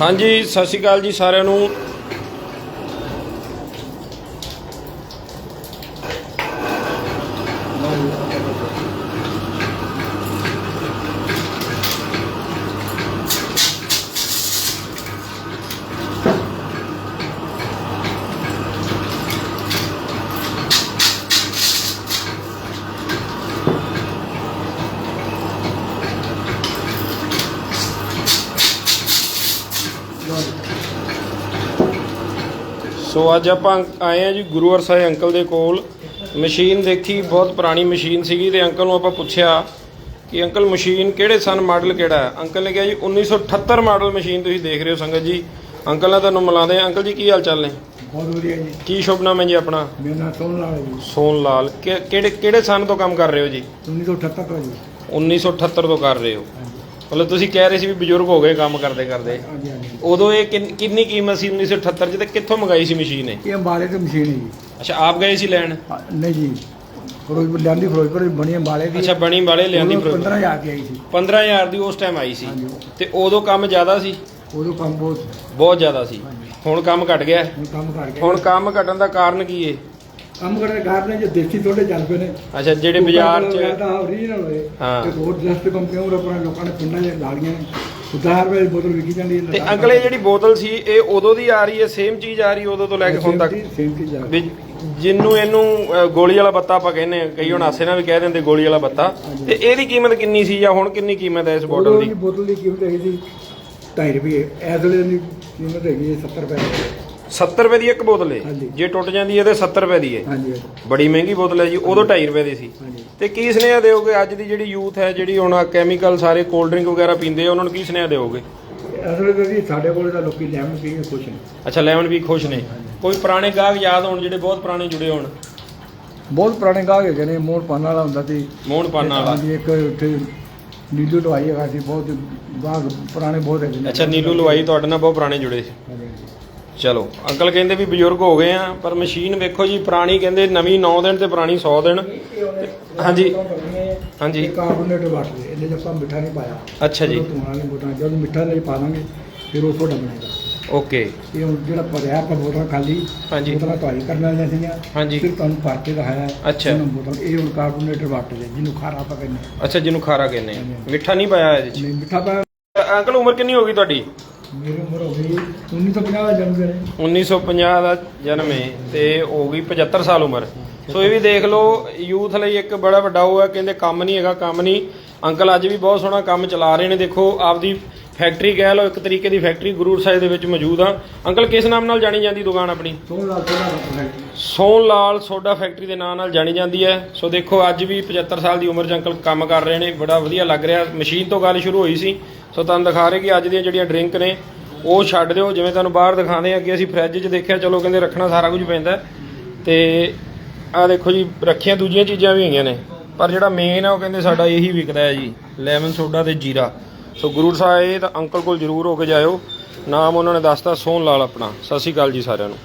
ਹਾਂਜੀ ਸਤਿ ਸ਼੍ਰੀ ਅਕਾਲ ਜੀ ਸਾਰਿਆਂ ਨੂੰ। ਸੋ ਅੱਜ ਆਪਾਂ ਆਏ ਆ ਜੀ ਗੁਰੂ ਅਰਸਾਏ ਅੰਕਲ ਦੇ ਕੋਲ। ਮਸ਼ੀਨ ਦੇਖੀ ਬਹੁਤ ਪੁਰਾਣੀ ਮਸ਼ੀਨ ਸੀਗੀ ਤੇ ਅੰਕਲ ਨੂੰ ਆਪਾਂ ਪੁੱਛਿਆ ਕਿ ਅੰਕਲ ਮਸ਼ੀਨ ਕਿਹੜੇ ਸਨ ਮਾਡਲ ਕਿਹੜਾ ਹੈ? ਅੰਕਲ ਨੇ ਕਿਹਾ ਜੀ 1978 ਮਾਡਲ ਮਸ਼ੀਨ ਤੁਸੀਂ ਦੇਖ ਰਹੇ ਹੋ ਸੰਗਤ ਜੀ। ਅੰਕਲ ਨਾਲ ਤੁਹਾਨੂੰ ਮਿਲਾਉਂਦੇ ਆ ਅੰਕਲ ਜੀ ਕੀ ਹਾਲ ਚਾਲ ਨੇ? ਬਹੁਤ ਵਧੀਆ ਜੀ। ਕੀ ਸ਼ੁਭ ਨਾਮ ਹੈ ਜੀ ਆਪਣਾ? ਮੇਰਾ ਨਾਮ ਸੋਹਣ ਲਾਲ ਹੈ ਜੀ। ਸੋਨ ਲਾਲ ਕਿਹੜੇ ਕਿਹੜੇ ਸਨ ਤੋਂ ਕੰਮ ਕਰ ਰਹੇ ਹੋ ਜੀ? 1978 ਤੋਂ ਜੀ। 1978 ਤੋਂ ਕਰ ਰਹੇ ਹੋ। ਮਤਲਬ ਤੁਸੀਂ ਕਹਿ ਰਹੇ ਸੀ ਵੀ ਬਜ਼ੁਰਗ ਹੋ ਗਏ ਕੰਮ ਕਰਦੇ ਕਰਦੇ। ਹਾਂਜੀ ਹਾਂਜੀ। ਉਦੋਂ ਇਹ ਕਿੰਨ- ਕਿੰਨੀ ਕੀਮਤ ਸੀ 1978 ਚ ਤੇ ਕਿੱਥੋਂ ਮੰਗਾਈ ਸੀ ਮਸ਼ੀਨ ਇਹ? ਇਹ ਅੰਬਾਲੇ ਤੋਂ ਮਸ਼ੀਨ ਹੈ ਜੀ। ਅੱਛਾ ਆਪ ਗਏ ਸੀ ਲੈਣ? ਹਾਂ, ਨਹੀਂ ਜੀ। ਫਿਰੋਜ਼ਪੁਰ ਲਿਆਂਦੀ ਫਿਰੋਜ਼ਪੁਰ ਦੀ ਬਣੀ ਅੰਬਾਲੇ ਦੀ। ਅੱਛਾ ਬਣੀ ਵਾਲੇ ਲਿਆਂਦੀ ਉਦੋਂ ਫਿਰੋਜ਼ਪੁਰ। 15000 ਦੀ ਆਈ ਸੀ। 15000 ਦੀ ਉਸ ਟਾਈਮ ਆਈ ਸੀ। ਹਾਂਜੀ। ਤੇ ਉਦੋਂ ਕੰਮ ਜ਼ਿਆਦਾ ਸੀ? ਉਦੋਂ ਕੰਮ ਬਹੁਤ ਬਹੁਤ ਜ਼ਿਆਦਾ ਸੀ। ਹਾਂਜੀ। ਹੁਣ ਕੰਮ ਘਟ ਗਿਆ। ਹੈ। ਹੁਣ ਕੰਮ ਕਰ ਗਿਆ। ਹੁਣ ਕੰਮ ਘਟਣ ਦਾ ਕਾਰਨ ਕੀ ਹੈ ਕੰਮ ਘਰ ਨੇ ਜੇ ਦੇਸੀ ਥੋੜੇ ਚੱਲ ਪਏ ਨੇ। ਅੱਛਾ ਜਿਹੜੇ ਬਾਜ਼ਾਰ 'ਚ ਤਾਂ ਓਰੀਜਨਲ ਹੋਏ ਹਾਂ। ਤੇ ਹੋਰ ਜਸਟ ਕੰਪਨੀ ਉਹ ਆਪਣਾ ਲੋਕਾਂ ਨੇ ਪਿੰਡਾਂ 'ਚ ਨੇ। 1000 ਰੁਪਏ ਦੀ ਬੋਤਲ ਵਿਕੀ ਜਾਂਦੀ ਹੈ ਤੇ ਅੰਕਲ ਜਿਹੜੀ ਬੋਤਲ ਸੀ ਇਹ ਉਦੋਂ ਦੀ ਆ ਰਹੀ ਹੈ ਸੇਮ ਚੀਜ਼ ਆ ਰਹੀ ਉਦੋਂ ਤੋਂ ਲੈ ਕੇ ਹੁਣ ਤੱਕ? ਸੇਮ ਚੀਜ਼ ਆ ਵੀ ਜਿੰਨੂੰ ਇਹਨੂੰ ਅ, ਗੋਲੀ ਵਾਲਾ ਬੱਤਾ ਆਪਾਂ ਕਹਿੰਦੇ ਹਾਂ ਕਈ ਹੁਣ ਹਾਸੇ ਨਾਲ ਵੀ ਕਹਿ ਦਿੰਦੇ ਗੋਲੀ ਵਾਲਾ ਬੱਤਾ। ਤੇ ਇਹਦੀ ਕੀਮਤ ਕਿੰਨੀ ਸੀ ਜਾਂ ਹੁਣ ਕਿੰਨੀ ਕੀਮਤ ਹੈ ਇਸ ਬੋਤਲ ਦੀ? ਦੀ ਬੋਤਲ ਦੀ ਕੀਮਤ ਹੈਗੀ ਸੀ 2.5 ਰੁਪਏ। ਇਸ ਵੇਲੇ ਦੀ ਕੀਮਤ ਹੈਗੀ ਹੈ 70 ਰੁਪਏ। 70 ਰੁਪਏ ਦੀ ਇੱਕ ਬੋਤਲ ਹੈ ਹਾਂਜੀ। ਜੇ ਟੁੱਟ ਜਾਂਦੀ ਹੈ ਤੇ 70 ਰੁਪਏ ਦੀ ਹੈ ਹਾਂਜੀ। ਬੜੀ ਮਹਿੰਗੀ ਬੋਤਲ ਹੈ ਜੀ ਉਦੋਂ 2.5 ਰੁਪਏ ਦੀ ਸੀ। ਹਾਂਜੀ। ਤੇ ਕੀ ਸੁਨੇਹਾ ਦਿਓਗੇ? ਅੱਜ ਦੀ ਜਿਹੜੀ ਯੂਥ ਹੈ ਜਿਹੜੀ ਹੁਣ ਕੈਮੀਕਲ ਸਾਰੇ ਕੋਲਡ ਡਰਿੰਕ ਵਗੈਰਾ ਪੀਂਦੇ ਆ ਉਹਨਾਂ ਨੂੰ ਕੀ ਸੁਨੇਹਾ ਦਿਓਗੇ? ਅਸਲ ਵਿੱਚ ਜੀ ਸਾਡੇ ਕੋਲ ਤਾਂ ਲੋਕੀ ਲੈਮਨ ਪੀ ਕੇ ਖੁਸ਼ ਨੇ। ਅੱਛਾ ਲੈਮਨ ਵੀ ਖੁਸ਼ ਨੇ। ਕੋਈ ਪੁਰਾਣੇ ਗਾਹਕ ਯਾਦ ਹੋਣ ਜਿਹੜੇ ਬਹੁਤ ਪੁਰਾਣੇ ਜੁੜੇ ਹੋਣ? ਬਹੁਤ ਪੁਰਾਣੇ ਗਾਹਕ ਹੈਗੇ ਨੇ ਮੋਹਨ ਪਾਨ ਵਾਲਾ ਹੁੰਦਾ ਸੀ। ਮੋਹਨ ਪਾਨਾ ਵਾਲਾ। ਹਾਂਜੀ ਇੱਕ ਉੱਥੇ ਨੀਲੂ ਢਵਾਈ ਹੈਗਾ ਸੀ ਬਹੁਤ ਗਾਹਕ ਪੁਰਾਣੇ ਬਹੁਤ ਹੈਗੇ ਨੇ। ਅੱਛਾ ਨੀਲੂ ਲਵਾਈ ਤੁਹਾਡੇ ਨਾਲ ਬਹੁਤ ਪੁਰਾਣੇ ਜੁੜੇ ਸੀ। ਹਾਂਜੀ, ਹਾਂਜੀ। ਚਲੋ ਅੰਕਲ ਕਹਿੰਦੇ ਵੀ ਬਜ਼ੁਰਗ ਹੋ ਗਏ ਆ ਪਰ ਮਸ਼ੀਨ ਵੇਖੋ ਜੀ ਪੁਰਾਣੀ ਕਹਿੰਦੇ ਨਵੀਂ 9 ਦਿਨ ਤੇ ਪੁਰਾਣੀ 100 ਦਿਨ ਹਾਂਜੀ। ਹਾਂਜੀ। ਕਾਰਬੋਨੇਟ ਵਾਟਰ ਦੇ ਇਹਦੇ ਆਪਾਂ ਮਿੱਠਾ ਨਹੀਂ ਪਾਇਆ ਅੱਛਾ ਜੀ ਵਾਲੀ ਬੋਤਲਾਂ ਜਦੋਂ ਮਿੱਠਾ ਨਹੀਂ ਪਾ ਦਾਂਗੇ ਫਿਰ ਉਹ ਸੋਡਾ ਬਣੇਗਾ ਓਕੇ ਇਹ ਹੁਣ ਜਿਹੜਾ ਭਰਿਆ ਆਪਾਂ ਬੋਤਲਾਂ ਖਾਲੀ ਹਾਂਜੀ। ਬੋਤਲਾਂ ਧੁਆਈ ਕਰਨ ਵਾਲੀਆਂ ਸੀਗੀਆਂ ਹਾਂਜੀ। ਫਿਰ ਤੁਹਾਨੂੰ ਭਰ ਕੇ ਦਿਖਾਇਆ। ਅੱਛਾ। ਇਹਨਾਂ ਬੋਤਲ ਇਹ ਹੁਣ ਕਾਰਬੋਨੇਟ ਵਾਟਰ ਜਿਹਨੂੰ ਖਾਰਾ ਆਪਾਂ ਕਹਿੰਦੇ। ਅੱਛਾ ਜਿਹਨੂੰ ਖਾਰਾ ਕਹਿੰਦੇ। ਮਿੱਠਾ ਨਹੀਂ ਪਾਇਆ ਇਹਦੇ ਚ ਨਹੀਂ ਮਿੱਠਾ ਪਾਇਆ ਅੰਕਲ ਉਮਰ ਕਿੰਨੀ ਹੋ ਗਈ ਤੁਹਾਡੀ ਮੇਰੀ ਉਮਰ ਹੋ ਗਈ 1950 ਦਾ ਜਨਮ ਦਿਨ ਹੈ 1950 ਦਾ ਜਨਮ ਹੈ ਤੇ ਹੋ ਗਈ 75 ਸਾਲ ਉਮਰ। ਸੋ ਇਹ ਵੀ ਦੇਖ ਲਓ ਯੂਥ ਲਈ ਇੱਕ ਬੜਾ ਵੱਡਾ ਉਹ ਹੈ ਕਹਿੰਦੇ ਕੰਮ ਨਹੀਂ ਹੈਗਾ ਕੰਮ ਨਹੀਂ। ਅੰਕਲ ਅੱਜ ਵੀ ਬਹੁਤ ਸੋਹਣਾ ਕੰਮ ਚਲਾ ਰਹੇ ਨੇ ਦੇਖੋ ਆਪਦੀ ਫੈਕਟਰੀ ਕਹਿ ਲਓ ਇੱਕ ਤਰੀਕੇ ਦੀ ਫੈਕਟਰੀ ਗੁਰੂ ਸਾਹਿਬ ਦੇ ਵਿੱਚ ਮੌਜੂਦ ਆ। ਅੰਕਲ ਕਿਸ ਨਾਮ ਨਾਲ ਜਾਣੀ ਜਾਂਦੀ ਦੁਕਾਨ ਆਪਣੀ? ਤੋਂ ਲਾਲ ਲਾਲ ਸੋਨ ਲਾਲ ਸੋਡਾ ਫੈਕਟਰੀ ਦੇ ਨਾਂ ਨਾਲ ਜਾਣੀ ਜਾਂਦੀ ਹੈ। ਸੋ ਦੇਖੋ ਅੱਜ ਵੀ 75 ਸਾਲ ਦੀ ਉਮਰ 'ਚ ਅੰਕਲ ਕੰਮ ਕਰ ਰਹੇ ਨੇ ਬੜਾ ਵਧੀਆ ਲੱਗ ਰਿਹਾ। ਮਸ਼ੀਨ ਤੋਂ ਗੱਲ ਸ਼ੁਰੂ ਹੋਈ ਸੀ। ਸੋ ਤੁਹਾਨੂੰ ਦਿਖਾ ਰਹੇ ਕਿ ਅੱਜ ਦੀਆਂ ਜਿਹੜੀਆਂ ਡਰਿੰਕ ਨੇ, ਉਹ ਛੱਡ ਦਿਓ, ਜਿਵੇਂ ਤੁਹਾਨੂੰ ਬਾਹਰ ਦਿਖਾਉਂਦੇ ਆ ਕਿ ਅਸੀਂ ਫ੍ਰਿਜ 'ਚ ਦੇਖਿਆ, ਚਲੋ ਕਹਿੰਦੇ ਰੱਖਣਾ ਸਾਰਾ ਕੁਝ ਪੈਂਦਾ। ਹੈ। ਤੇ ਆ ਦੇਖੋ ਜੀ, ਰੱਖੀਆਂ ਦੂਜੀਆਂ ਚੀਜ਼ਾਂ ਵੀ ਹੈਗੀਆਂ ਨੇ, ਪਰ ਜਿਹੜਾ ਮੇਨ ਆ ਉਹ ਕਹਿੰਦੇ ਸਾਡਾ ਇਹੀ ਵਿਕਦਾ ਹੈ ਜੀ ਲੈਮਨ ਸੋਡਾ ਤੇ ਜੀਰਾ। ਸੋ ਗੁਰੂ ਸਾਹਿਬ ਤਾਂ ਅੰਕਲ ਕੋਲ ਜ਼ਰੂਰ ਹੋ ਕੇ ਜਾਇਓ। ਨਾਮ ਉਹਨਾਂ ਨੇ ਦੱਸਤਾ, ਸੋਹਣ ਲਾਲ ਆਪਣਾ। ਸਤਿ ਸ਼੍ਰੀ ਅਕਾਲ ਜੀ ਸਾਰਿਆਂ ਨੂੰ।